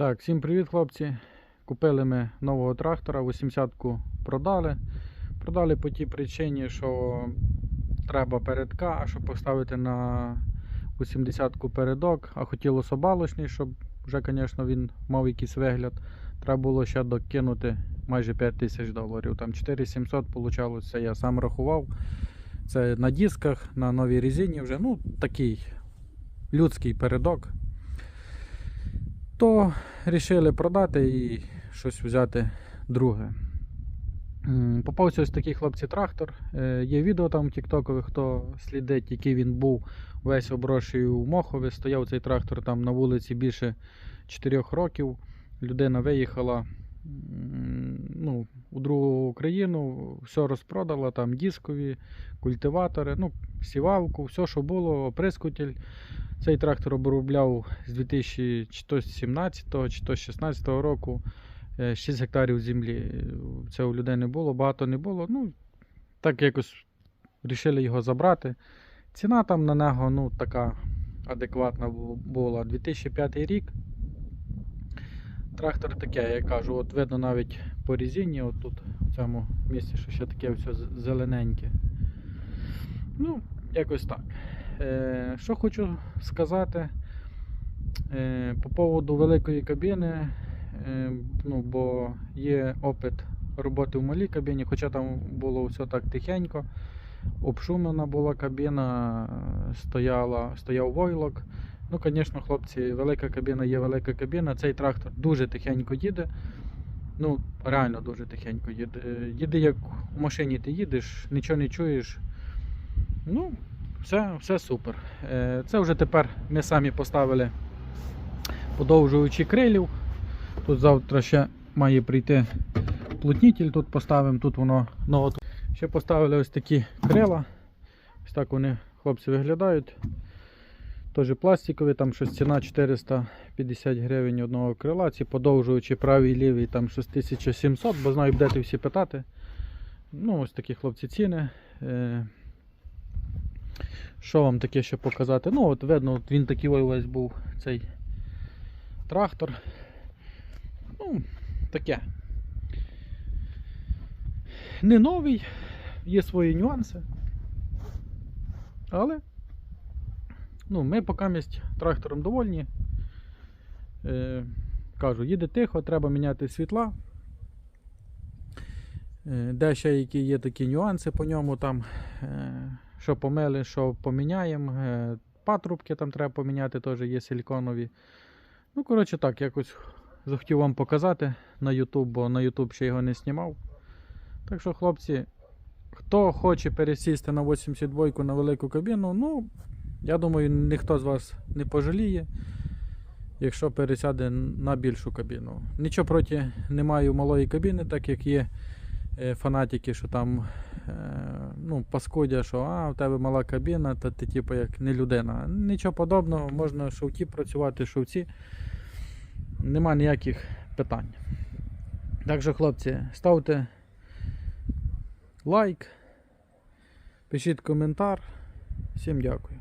Так, всім привіт, хлопці. Купили ми нового трактора, 80-ку продали. Продали по тій причині, що треба передка, а щоб поставити на 80-ку передок, а хотілося балочний, щоб вже, звісно, він мав якийсь вигляд. Треба було ще докинути майже 5 тисяч доларів. Там 4700 вийшло, це я сам рахував. Це на дисках, на новій резині вже. Ну, такий людський передок то вирішили продати і щось взяти друге. Попався ось такий хлопці трактор. Е, Є відео там в Тіктокові, хто слідить, який він був весь оброшений у Мохові. Стояв цей трактор там на вулиці більше 4 років. Людина виїхала другу країну, все розпродала, там дискові, культиватори, ну, сівалку, все, що було, оприскуватель. Цей трактор обробляв з 2017 чи то 2016 року е, 6 гектарів землі. Це у людей не було, багато не було. Ну, так якось вирішили його забрати. Ціна там на нього ну, така адекватна була. 2005 рік. Трактор таке, я кажу, от видно навіть по резині, от тут цьому місці, що ще таке все зелененьке. Ну, якось так. Е, що хочу сказати е, по поводу великої кабіни, е, ну, бо є опит роботи в малій кабіні, хоча там було все так тихенько. Обшумлена була кабіна, стояла, стояв войлок. Ну, звісно, хлопці, велика кабіна є велика кабіна. Цей трактор дуже тихенько їде. Ну, реально дуже тихенько. Е, як у машині ти їдеш, нічого не чуєш. Ну, все, все супер. Е, Це вже тепер ми самі поставили подовжуючи крилів. Тут завтра ще має прийти плотнітель, тут поставимо, тут воно ново. Ще поставили ось такі крила. Ось так вони, хлопці, виглядають. Теж пластикові, там щось ціна 450 гривень одного крила. Ці подовжуючи правий лівий, там щось 1700, бо знаю, будете всі питати. Ну, ось такі хлопці ціни. Е, що вам таке ще показати? Ну, от видно, от він такий ой весь був цей трактор. Ну, таке. Не новий, є свої нюанси. Але ну, ми поки трактором довольні. Е, кажу, їде тихо, треба міняти світла. Е, де ще які є такі нюанси по ньому там. Е, що помили, що поміняємо. Е, Патрубки там треба поміняти, теж є силіконові. Ну, коротше так, якось захотів вам показати на YouTube, бо на YouTube ще його не знімав. Так що, хлопці, хто хоче пересісти на 82 на велику кабіну, ну, я думаю, ніхто з вас не пожаліє, якщо пересяде на більшу кабіну. Нічого проти не маю малої кабіни, так як є е, фанатики, що там е, ну, паскудя, що а, в тебе мала кабіна, та ти типу як не людина. Нічого подобного, можна шовті працювати, шовці. Нема ніяких питань. Так що, хлопці, ставте лайк, пишіть коментар. Всім дякую.